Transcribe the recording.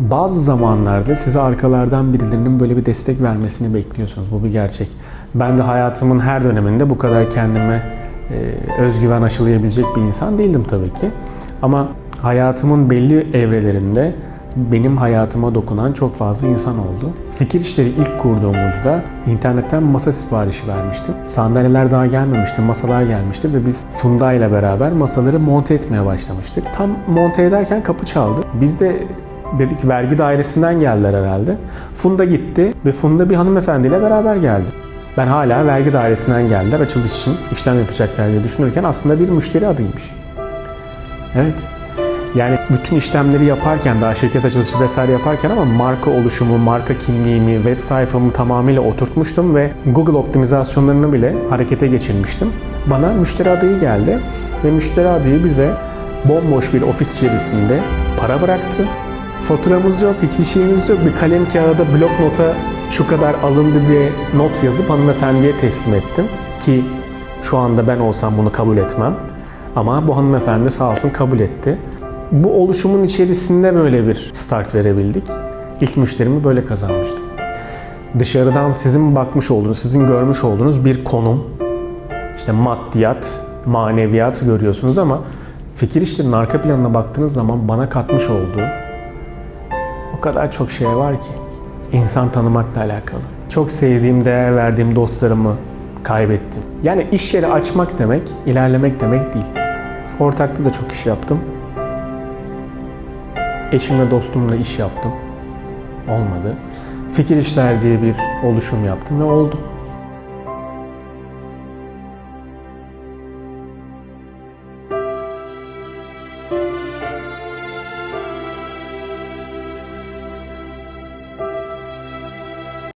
Bazı zamanlarda size arkalardan birilerinin böyle bir destek vermesini bekliyorsunuz. Bu bir gerçek. Ben de hayatımın her döneminde bu kadar kendime e, özgüven aşılayabilecek bir insan değildim tabii ki. Ama hayatımın belli evrelerinde benim hayatıma dokunan çok fazla insan oldu. Fikir işleri ilk kurduğumuzda internetten masa siparişi vermiştim. Sandalyeler daha gelmemişti, masalar gelmişti ve biz Funda ile beraber masaları monte etmeye başlamıştık. Tam monte ederken kapı çaldı. Biz de dedik vergi dairesinden geldiler herhalde. Funda gitti ve Funda bir hanımefendiyle beraber geldi. Ben hala vergi dairesinden geldiler açılış için işlem yapacaklar diye düşünürken aslında bir müşteri adıymış. Evet. Yani bütün işlemleri yaparken daha şirket açılışı vesaire yaparken ama marka oluşumu, marka kimliğimi, web sayfamı tamamıyla oturtmuştum ve Google optimizasyonlarını bile harekete geçirmiştim. Bana müşteri adayı geldi ve müşteri adayı bize bomboş bir ofis içerisinde para bıraktı. Faturamız yok, hiçbir şeyimiz yok. Bir kalem kağıda blok nota şu kadar alındı diye not yazıp hanımefendiye teslim ettim. Ki şu anda ben olsam bunu kabul etmem. Ama bu hanımefendi sağ olsun kabul etti. Bu oluşumun içerisinde böyle bir start verebildik. İlk müşterimi böyle kazanmıştım. Dışarıdan sizin bakmış olduğunuz, sizin görmüş olduğunuz bir konum, işte maddiyat, maneviyat görüyorsunuz ama fikir işlerinin arka planına baktığınız zaman bana katmış olduğu o kadar çok şey var ki. İnsan tanımakla alakalı. Çok sevdiğim, değer verdiğim dostlarımı kaybettim. Yani iş yeri açmak demek, ilerlemek demek değil. Ortaklı da çok iş yaptım. Eşim ve dostumla iş yaptım. Olmadı. Fikir işler diye bir oluşum yaptım ve oldu.